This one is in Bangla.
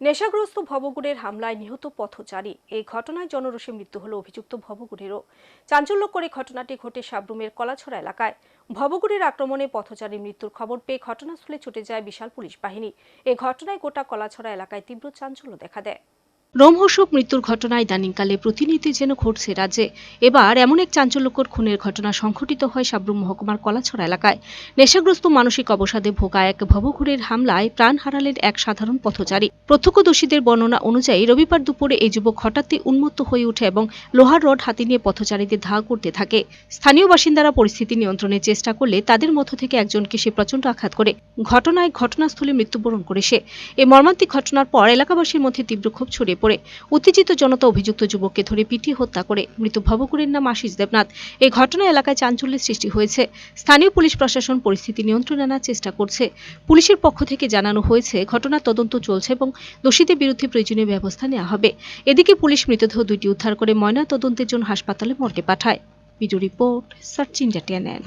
নেশাগ্রস্ত ভবগুড়ের হামলায় নিহত পথচারী। এই ঘটনায় জনরোষে মৃত্যু হল অভিযুক্ত ভবগুড়েরও চাঞ্চল্য করে ঘটনাটি ঘটে শাবরুমের কলাছড়া এলাকায়। ভবগুড়ের আক্রমণে পথচারী মৃত্যুর খবর পেয়ে ঘটনাস্থলে ছুটে যায় বিশাল পুলিশ বাহিনী। এ ঘটনায় গোটা কলাছড়া এলাকায় তীব্র চাঞ্চল্য দেখা দেয়। রোমহর্ষক মৃত্যুর ঘটনায় দানিংকালে প্রতিনিধি যেন ঘটছে রাজ্যে। এবার এমন এক চাঞ্চল্যকর খুনের ঘটনা সংঘটিত হয় সাবরুম মহকুমার কলাছড়া এলাকায়। নেশাগ্রস্ত মানসিক অবসাদে ভোগা এক ভবঘুরের হামলায় প্রাণ হারালেন এক সাধারণ পথচারী। প্রত্যক্ষদর্শীদের বর্ণনা অনুযায়ী রবিবার দুপুরে এই যুবক হঠাৎই উন্মত্ত হয়ে ওঠে এবং লোহার রড হাতে নিয়ে পথচারীদের ধা করতে থাকে। স্থানীয় বাসিন্দারা পরিস্থিতি নিয়ন্ত্রণের চেষ্টা করলে তাদের মধ্য থেকে একজনকে সে প্রচণ্ড আঘাত করে। ঘটনায় ঘটনাস্থলে মৃত্যুবরণ করে সে। এই মর্মান্তিক ঘটনার পর এলাকাবাসীর মধ্যে তীব্র ক্ষোভ ছড়িয়ে পড়ে। উত্তেজিত জনতা অভিযুক্ত যুবককে ধরে পিটিয়ে হত্যা করে মৃত ভবকুরের নাম আশিস দেবনাথ। এই ঘটনা এলাকায় চাঞ্চল্যের সৃষ্টি হয়েছে। স্থানীয় পুলিশ প্রশাসন পরিস্থিতি নিয়ন্ত্রণে আনার চেষ্টা করছে। পুলিশের পক্ষ থেকে জানানো হয়েছে, ঘটনার তদন্ত চলছে এবং দোষীদের বিরুদ্ধে প্রয়োজনীয় ব্যবস্থা নেওয়া হবে। এদিকে পুলিশ মৃতদেহ দুইটি উদ্ধার করে ময়না তদন্তের জন্য হাসপাতালে মর্গে পাঠায়। Video report, search India, TNN.